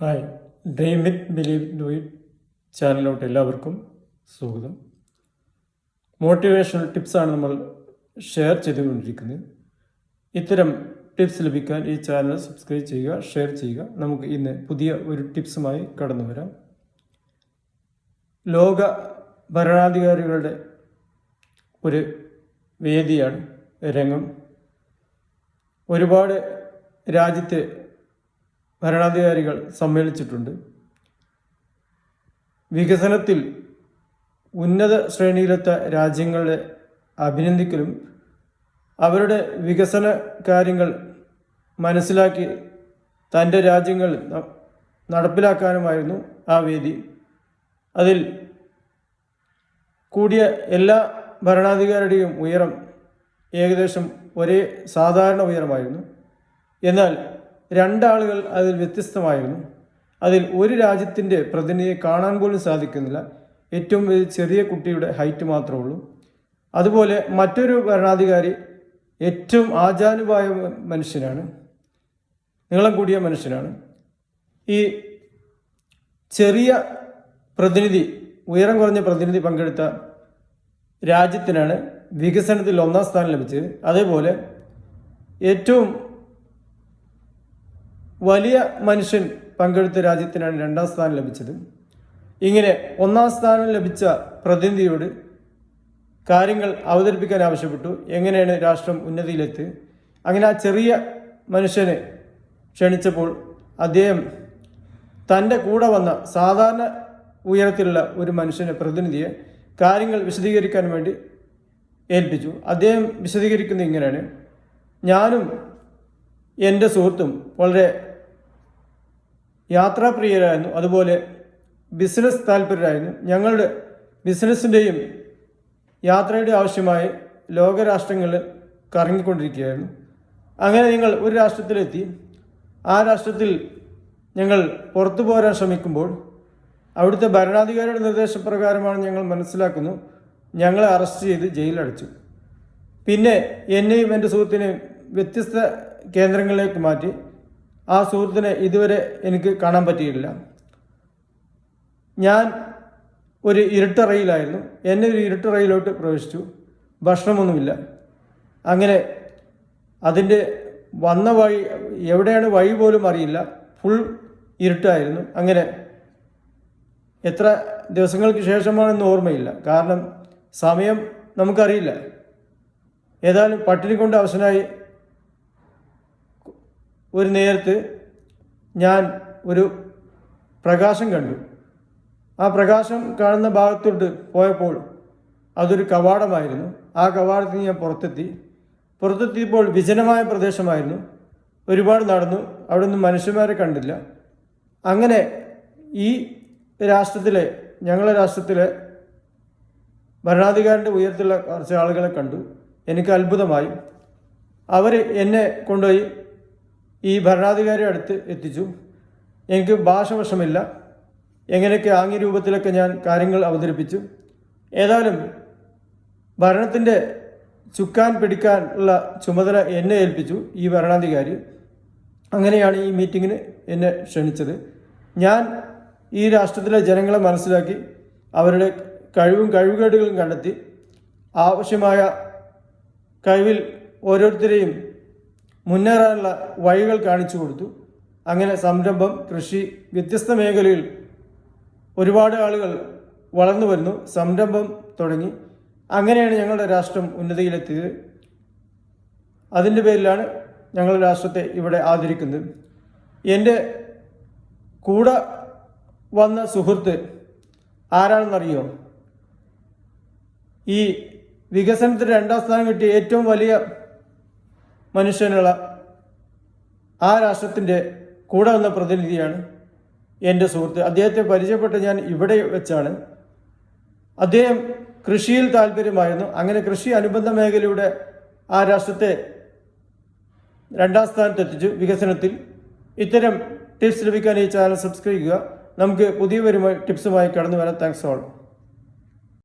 Hi dream with believe do it ചാനലിലോട്ട് എല്ലാവർക്കും സ്വാഗതം. Motivational ടിപ്സാണ് നമ്മൾ ഷെയർ ചെയ്തുകൊണ്ടിരിക്കുന്നത്. ഇത്തരം ടിപ്സ് ലഭിക്കാൻ ഈ ചാനൽ സബ്സ്ക്രൈബ് ചെയ്യുക ഷെയർ ചെയ്യുക. നമുക്ക് ഇന്ന് പുതിയ ഒരു ടിപ്സുമായി കടന്നു വരാം. ലോക ഭരണാധികാരികളുടെ ഒരു വേദിയാണ് രംഗം. ഒരുപാട് രാജ്യത്തെ ഭരണാധികാരികൾ സമ്മേളിച്ചിട്ടുണ്ട്. വികസനത്തിൽ ഉന്നത ശ്രേണിയിലെത്ത രാജ്യങ്ങളെ അഭിനന്ദിക്കലും അവരുടെ വികസന കാര്യങ്ങൾ മനസ്സിലാക്കി തന്റെ രാജ്യങ്ങൾ നടപ്പിലാക്കാനുമായിരുന്നു ആ വേദി. അതിൽ കൂടിയ എല്ലാ ഭരണാധികാരിയുടെയും ഉയരം ഏകദേശം ഒരേ സാധാരണ ഉയരമായിരുന്നു. എന്നാൽ രണ്ടാളുകൾ അതിൽ വ്യത്യസ്തമായിരുന്നു. അതിൽ ഒരു രാജ്യത്തിന്റെ പ്രതിനിധിയെ കാണാൻ പോലും സാധിക്കുന്നില്ല. ഏറ്റവും ചെറിയ കുട്ടിയുടെ ഹൈറ്റ് മാത്രമേ ഉള്ളൂ. അതുപോലെ മറ്റൊരു ഭരണാധികാരി ഏറ്റവും ആചാനുപായ മനുഷ്യനാണ്. നീളം കൂടിയ മനുഷ്യനാണ്. ഈ ചെറിയ പ്രതിനിധി ഉയരം കുറഞ്ഞ പ്രതിനിധി പങ്കെടുത്ത രാജ്യത്തിനാണ് വികസനത്തിൽ ഒന്നാം സ്ഥാനം ലഭിച്ചത്. അതേപോലെ ഏറ്റവും വലിയ മനുഷ്യൻ പങ്കെടുത്ത രാജ്യത്തിനാണ് രണ്ടാം സ്ഥാനം ലഭിച്ചത്. ഇങ്ങനെ ഒന്നാം സ്ഥാനം ലഭിച്ച പ്രതിനിധിയോട് കാര്യങ്ങൾ അവതരിപ്പിക്കാൻ ആവശ്യപ്പെട്ടു. എങ്ങനെയാണ് രാഷ്ട്രം ഉന്നതിയിലെത്തി? അങ്ങനെ ആ ചെറിയ മനുഷ്യനെ ക്ഷണിച്ചപ്പോൾ അദ്ദേഹം തന്റെ കൂടെ വന്ന സാധാരണ ഉയരത്തിലുള്ള ഒരു മനുഷ്യനെ പ്രതിനിധിയെ കാര്യങ്ങൾ വിശദീകരിക്കാൻ വേണ്ടി ഏൽപ്പിച്ചു. അദ്ദേഹം വിശദീകരിക്കുന്നത് ഇങ്ങനെയാണ്. ഞാനും എന്റെ സുഹൃത്തും വളരെ യാത്രാപ്രിയരായിരുന്നു. അതുപോലെ ബിസിനസ് താല്പര്യരായിരുന്നു. ഞങ്ങളുടെ ബിസിനസ്സിന്റെയും യാത്രയുടെ ആവശ്യമായി ലോകരാഷ്ട്രങ്ങളിൽ കറങ്ങിക്കൊണ്ടിരിക്കുകയായിരുന്നു. അങ്ങനെ ഞങ്ങൾ ഒരു രാഷ്ട്രത്തിലെത്തി. ആ രാഷ്ട്രത്തിൽ ഞങ്ങൾ പുറത്തു പോരാൻ ശ്രമിക്കുമ്പോൾ അവിടുത്തെ ഭരണാധികാരിയുടെ നിർദ്ദേശപ്രകാരമാണ് ഞങ്ങൾ മനസ്സിലാക്കുന്നു. ഞങ്ങളെ അറസ്റ്റ് ചെയ്ത് ജയിലടച്ചു പിന്നെ എന്നെയും എന്റെ സുഹൃത്തിനെയും വ്യത്യസ്ത കേന്ദ്രങ്ങളിലേക്ക് മാറ്റി. ആ സുഹൃത്തിനെ ഇതുവരെ എനിക്ക് കാണാൻ പറ്റിയിട്ടില്ല. ഞാൻ ഒരു ഇരുട്ടറയിലായിരുന്നു എന്നെ ഒരു ഇരുട്ടറയിലോട്ട് പ്രവേശിച്ചു. ഭക്ഷണമൊന്നുമില്ല. അങ്ങനെ അതിന്റെ വന്ന വഴി എവിടെയാണ് വഴി പോലും അറിയില്ല. ഫുൾ ഇരുട്ടായിരുന്നു. അങ്ങനെ എത്ര ദിവസങ്ങൾക്ക് ശേഷമാണെന്ന് ഓർമ്മയില്ല. കാരണം സമയം നമുക്കറിയില്ല. ഏതായാലും പട്ടിണി കൊണ്ട് അവശനായി ഒരു നേരത്ത് ഞാൻ ഒരു പ്രകാശം കണ്ടു. ആ പ്രകാശം കാണുന്ന ഭാഗത്തോട്ട് പോയപ്പോൾ അതൊരു കവാടമായിരുന്നു. ആ കവാടത്തിൽ ഞാൻ പുറത്തെത്തി. പുറത്തെത്തിയപ്പോൾ വിജനമായ പ്രദേശമായിരുന്നു. ഒരുപാട് നടന്നു. അവിടെ നിന്ന് മനുഷ്യന്മാരെ കണ്ടില്ല. അങ്ങനെ ഈ രാഷ്ട്രത്തിലെ ഞങ്ങളുടെ രാഷ്ട്രത്തിലെ ഭരണാധികാരിന്റെ ഉയരത്തിലുള്ള കുറച്ച് ആളുകളെ കണ്ടു. എനിക്ക് അത്ഭുതമായി. അവർ എന്നെ കൊണ്ടുപോയി ഈ ഭരണാധികാരി അടുത്ത് എത്തിച്ചു. എനിക്ക് ഭാഷ വശമില്ല. എങ്ങനെയൊക്കെ ആംഗ്യ രൂപത്തിലൊക്കെ ഞാൻ കാര്യങ്ങൾ അവതരിപ്പിച്ചു. ഏതായാലും ഭരണത്തിന്റെ ചുക്കാൻ പിടിക്കാൻ ഉള്ള ചുമതല എന്നെ ഏൽപ്പിച്ചു ഈ ഭരണാധികാരി. അങ്ങനെയാണ് ഈ മീറ്റിങ്ങിന് എന്നെ ക്ഷണിച്ചത്. ഞാൻ ഈ രാഷ്ട്രത്തിലെ ജനങ്ങളെ മനസ്സിലാക്കി അവരുടെ കഴിവും കഴിവുകേടുകളും കണ്ടെത്തി ആവശ്യമായ കഴിവിൽ ഓരോരുത്തരെയും മുന്നേറാനുള്ള വഴികൾ കാണിച്ചു കൊടുത്തു. അങ്ങനെ സംരംഭം കൃഷി വ്യത്യസ്ത മേഖലയിൽ ഒരുപാട് ആളുകൾ വളർന്നു വരുന്നു. സംരംഭം തുടങ്ങി. അങ്ങനെയാണ് ഞങ്ങളുടെ രാഷ്ട്രം ഉന്നതിയിലെത്തിയത്. അതിന്റെ പേരിലാണ് ഞങ്ങളുടെ രാഷ്ട്രത്തെ ഇവിടെ ആദരിക്കുന്നത്. എന്റെ കൂടെ വന്ന സുഹൃത്ത് ആരാണെന്നറിയോ? ഈ വികസനത്തിന് രണ്ടാം സ്ഥാനം കിട്ടിയ ഏറ്റവും വലിയ മനുഷ്യനുള്ള ആ രാഷ്ട്രത്തിന്റെ കൂടെ വന്ന പ്രതിനിധിയാണ് എന്റെ സുഹൃത്ത്. അദ്ദേഹത്തെ പരിചയപ്പെട്ട ഞാൻ ഇവിടെ വെച്ചാണ്. അദ്ദേഹം കൃഷിയിൽ താല്പര്യമായിരുന്നു. അങ്ങനെ കൃഷി അനുബന്ധ മേഖലയുടെ ആ രാഷ്ട്രത്തെ രണ്ടാം സ്ഥാനത്തെത്തിച്ചു വികസനത്തിൽ ഇത്തരം ടിപ്സ് ലഭിക്കാൻ ഈ ചാനൽ സബ്സ്ക്രൈബ് ചെയ്യുക. നമുക്ക് പുതിയ വരുമായി ടിപ്സുമായി കടന്നു വരാം. Thanks all